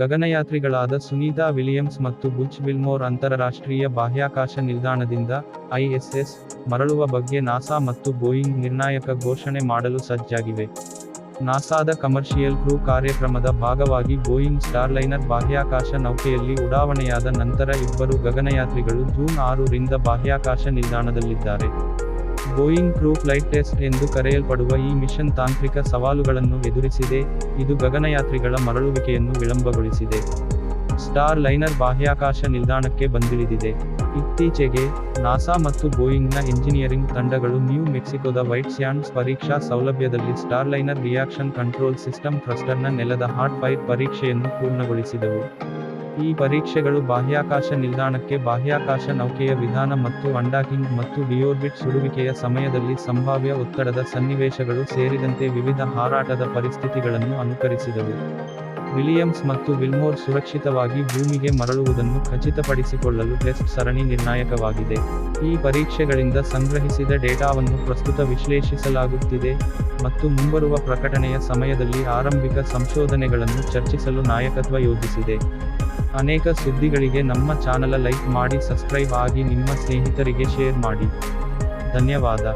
ಗಗನಯಾತ್ರಿಗಳಾದ Sunita Williams ಮತ್ತು Butch Wilmore ಅಂತರರಾಷ್ಟ್ರೀಯ ಬಾಹ್ಯಾಕಾಶ ನಿಲ್ದಾಣದಿಂದ ಐಎಸ್ಎಸ್ ಮರಳುವ ಬಗ್ಗೆ ನಾಸಾ ಮತ್ತು ಬೋಯಿಂಗ್ ನಿರ್ಣಾಯಕ ಘೋಷಣೆ ಮಾಡಲು ಸಜ್ಜಾಗಿವೆ. ನಾಸಾದ ಕಮರ್ಷಿಯಲ್ ಕ್ರೂ ಕಾರ್ಯಕ್ರಮದ ಭಾಗವಾಗಿ ಬೋಯಿಂಗ್ ಸ್ಟಾರ್ಲೈನರ್ ಬಾಹ್ಯಾಕಾಶ ನೌಕೆಯಲ್ಲಿ ಉಡಾವಣೆಯಾದ ನಂತರ ಇಬ್ಬರು ಗಗನಯಾತ್ರಿಗಳು ಜೂನ್ ಆರು ರಿಂದ ಬಾಹ್ಯಾಕಾಶ ನಿಲ್ದಾಣದಲ್ಲಿದ್ದಾರೆ. ಬೋಯಿಂಗ್ ಕ್ರೂ ಫ್ಲೈಟ್ ಟೆಸ್ಟ್ ಎಂದು ಕರೆಯಲ್ಪಡುವ ಈ ಮಿಷನ್ ತಾಂತ್ರಿಕ ಸವಾಲುಗಳನ್ನು ಎದುರಿಸಿದೆ. ಇದು ಗಗನಯಾತ್ರಿಗಳ ಮರಳುವಿಕೆಯನ್ನು ವಿಳಂಬಗೊಳಿಸಿದೆ. ಸ್ಟಾರ್ ಲೈನರ್ ಬಾಹ್ಯಾಕಾಶ ನಿಲ್ದಾಣಕ್ಕೆ ಬಂದಿಳಿದಿದೆ. ಇತ್ತೀಚೆಗೆ, ನಾಸಾ ಮತ್ತು ಬೋಯಿಂಗ್ನ ಎಂಜಿನಿಯರಿಂಗ್ ತಂಡಗಳು ನ್ಯೂ ಮೆಕ್ಸಿಕೋದ ವೈಟ್ ಸ್ಯಾಂಡ್ಸ್ ಪರೀಕ್ಷಾ ಸೌಲಭ್ಯದಲ್ಲಿ Starliner reaction control system ಥ್ರಸ್ಟರ್ನ ನೆಲದ ಹಾರ್ಟ್ ಫೈರ್ ಪರೀಕ್ಷೆಯನ್ನು ಪೂರ್ಣಗೊಳಿಸಿದವು. ಈ ಪರೀಕ್ಷೆಗಳು ಬಾಹ್ಯಾಕಾಶ ನಿಲ್ದಾಣಕ್ಕೆ ಬಾಹ್ಯಾಕಾಶ ನೌಕೆಯ ವಿಧಾನ ಮತ್ತು ಅಂಡಾಕಿಂಗ್ ಮತ್ತು ಡಿಯೋರ್ಬಿಟ್ ಸುಡುವಿಕೆಯ ಸಮಯದಲ್ಲಿ ಸಂಭಾವ್ಯ ಒತ್ತಡದ ಸನ್ನಿವೇಶಗಳು ಸೇರಿದಂತೆ ವಿವಿಧ ಹಾರಾಟದ ಪರಿಸ್ಥಿತಿಗಳನ್ನು ಅನುಕರಿಸಿದವು. ವಿಲಿಯಮ್ಸ್ ಮತ್ತು ವಿಲ್ಮೋರ್ ಸುರಕ್ಷಿತವಾಗಿ ಭೂಮಿಗೆ ಮರಳುವುದನ್ನು ಖಚಿತಪಡಿಸಿಕೊಳ್ಳಲು ಟೆಸ್ಟ್ ಸರಣಿ ನಿರ್ಣಾಯಕವಾಗಿದೆ. ಈ ಪರೀಕ್ಷೆಗಳಿಂದ ಸಂಗ್ರಹಿಸಿದ ಡೇಟಾವನ್ನು ಪ್ರಸ್ತುತ ವಿಶ್ಲೇಷಿಸಲಾಗುತ್ತಿದೆ ಮತ್ತು ಮುಂಬರುವ ಪ್ರಕಟಣೆಯ ಸಮಯದಲ್ಲಿ ಆರಂಭಿಕ ಸಂಶೋಧನೆಗಳನ್ನು ಚರ್ಚಿಸಲು ನಾಯಕತ್ವ ಯೋಜಿಸಿದೆ. ಅನೇಕ ಸುದ್ದಿಗಳಿಗೆ ನಮ್ಮ ಚಾನಲ ಲೈಕ್ ಮಾಡಿ ಸಬ್ಸ್ಕ್ರೈಬ್ ಆಗಿ ನಿಮ್ಮ ಸ್ನೇಹಿತರಿಗೆ ಶೇರ್ ಮಾಡಿ. ಧನ್ಯವಾದ.